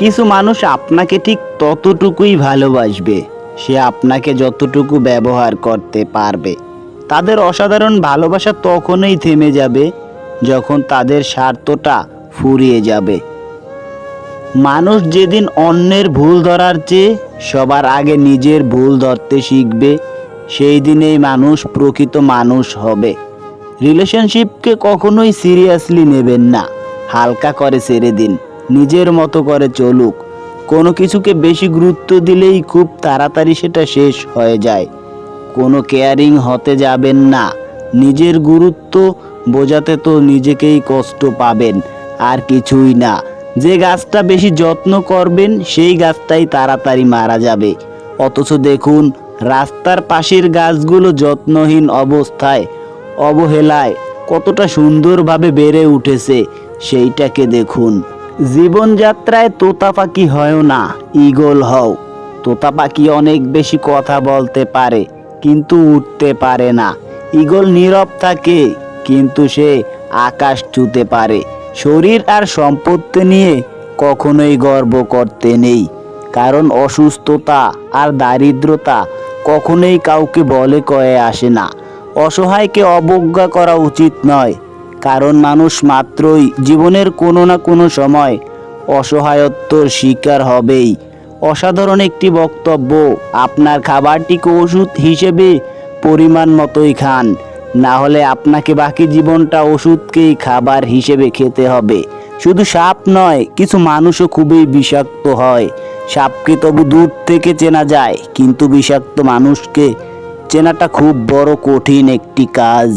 কিছু মানুষ আপনাকে ঠিক ততটুকুই ভালোবাসবে। সে আপনাকে যতটুকু ব্যবহার করতে পারবে। তাদের অসাধারণ ভালোবাসা তখনই থেমে যাবে যখন তাদের স্বার্থটা ফুরিয়ে যাবে। মানুষ যেদিন অন্যের ভুল ধরার চেয়ে সবার আগে নিজের ভুল ধরতে শিখবে, সেই দিনেই মানুষ প্রকৃত মানুষ হবে। রিলেশনশিপকে কখনোই সিরিয়াসলি নেবেন না। হালকা করে ছেড়ে দিন। নিজের মতো করে চলুক। কোনো কিছুকে বেশি গুরুত্ব দিলেই খুব তাড়াতাড়ি সেটা শেষ হয়ে যায়। কোনো কেয়ারিং হতে যাবেন না। নিজের গুরুত্ব বোঝাতে তো নিজেকেই কষ্ট পাবেন, আর কিছুই না। যে গাছটা বেশি যত্ন করবেন, সেই গাছটাই তাড়াতাড়ি মারা যাবে। অথচ দেখুন, রাস্তার পাশের গাছগুলো যত্নহীন অবস্থায়, অবহেলায়, কতটা সুন্দরভাবে বেড়ে উঠেছে, সেইটাকে দেখুন। জীবনযাত্রায় তোতা পাখি হয়ও না ইগল হও। তোতা পাখি অনেক বেশি কথা বলতে পারে, কিন্তু উঠতে পারে না। ইগল নীরব থাকে, কিন্তু সে আকাশ ছুতে পারে। শরীর আর সম্পত্তি নিয়ে কখনোই গর্ব করতে নেই, কারণ অসুস্থতা আর দারিদ্রতা কখনোই কাউকে বলে কয়ে আসে না। অসহায়কে অবজ্ঞা করা উচিত নয় কারণ মানুষ মাত্রই জীবনের কোনো না কোনো সময় অসহায়ত্বর শিকার হবেই। অসাধারণ একটি বক্তব্য, আপনার খাবারটিকে ওষুধ হিসেবে পরিমাণ মতোই খান, না হলে আপনাকে বাকি জীবনটা ওষুধকেই খাবার হিসেবে খেতে হবে। শুধু সাপ নয়, কিছু মানুষও খুবই বিষাক্ত হয়। সাপকে তবু দূর থেকে চেনা যায়, কিন্তু বিষাক্ত মানুষকে চেনাটা খুব বড় কঠিন একটি কাজ।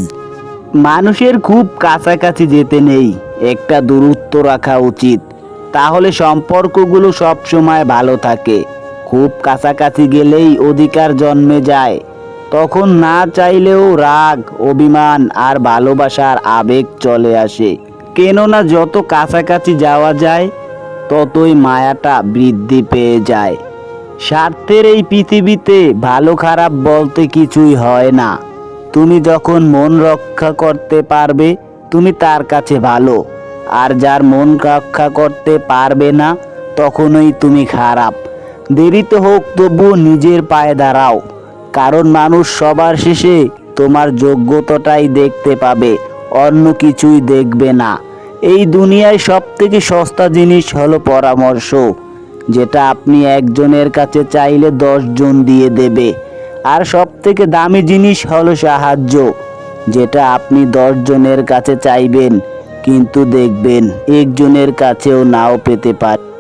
মানুষের খুব কাছাকাছি যেতে নেই। একটা দূরত্ব রাখা উচিত। তাহলে সম্পর্কগুলো সব সময় ভালো থাকে। খুব কাছাকাছি গেলেই অধিকার জন্মে যায়। তখন না চাইলেও রাগ, অভিমান আর ভালোবাসার আবেগ চলে আসে। কেননা যত কাছাকাছি যাওয়া যায়, ততই মায়াটা বৃদ্ধি পেয়ে যায়। স্বার্থের এই পৃথিবীতে ভালো খারাপ বলতে কিছুই হয় না। তুমি যখন মন রক্ষা করতে পারবে, তুমি তার কাছে ভালো। আর যার মন রক্ষা করতে পারবে না, তখনই তুমি খারাপ। দেরিতে হোক তবুও নিজের পায়ে দাঁড়াও। কারণ মানুষ সবার শেষে তোমার যোগ্যতাটাই দেখতে পাবে, অন্য কিছুই দেখবে না। এই দুনিয়ায় সব থেকে সস্তা জিনিস হলো পরামর্শ, যেটা আপনি একজনের কাছে চাইলে জন দিয়ে দেবে। আর সব থেকে দামি জিনিস হলো সাহায্য, যেটা আপনি জনের কাছে চাইবেন, কিন্তু দেখবেন একজনের কাছেও নাও পেতে পারেন